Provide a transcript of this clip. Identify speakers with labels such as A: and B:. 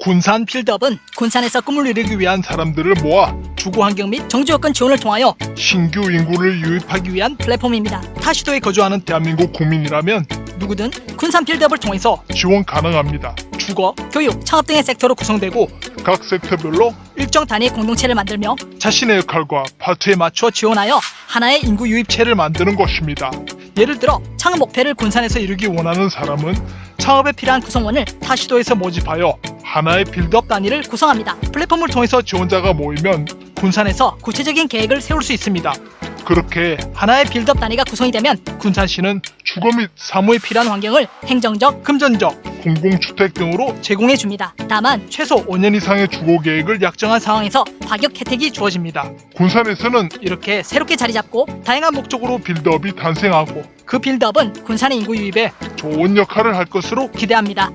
A: 군산 필드업은 군산에서 꿈을 이루기 위한 사람들을 모아 주거 환경 및 정주 여건 지원을 통하여
B: 신규 인구를 유입하기
A: 하기 위한 플랫폼입니다. 타 시도에
B: 거주하는 대한민국 국민이라면
A: 누구든 군산 필드업을 통해서
B: 지원 가능합니다.
A: 주거, 교육, 창업 등의 섹터로 구성되고
B: 각 섹터별로
A: 일정 단위의 공동체를 만들며
B: 자신의 역할과 파트에 맞춰
A: 저 지원하여 하나의 인구 유입체를
B: 체를 만드는 것입니다.
A: 예를 들어 창업 목표를 군산에서 이루기
B: 이루기 원하는 사람은
A: 창업에 필요한 구성원을 타 시도에서 모집하여
B: 하나의 빌드업
A: 단위를 구성합니다. 플랫폼을 통해서
B: 지원자가 모이면
A: 군산에서 구체적인 계획을 세울 수 있습니다.
B: 그렇게
A: 하나의 빌드업 단위가 구성이 되면 군산시는
B: 주거 및
A: 사무에 필요한 환경을 행정적, 금전적
B: 공공주택 등으로
A: 제공해 줍니다. 다만 최소
B: 5년 이상의 주거 계획을 약
A: 정한 상황에서 파격 혜택이 주어집니다.
B: 군산에서는
A: 이렇게 새롭게 자리 잡고 다양한 목적으로
B: 빌드업이 탄생하고
A: 그 빌드업은 군산의 인구 유입에
B: 좋은 역할을 할 것으로
A: 기대합니다.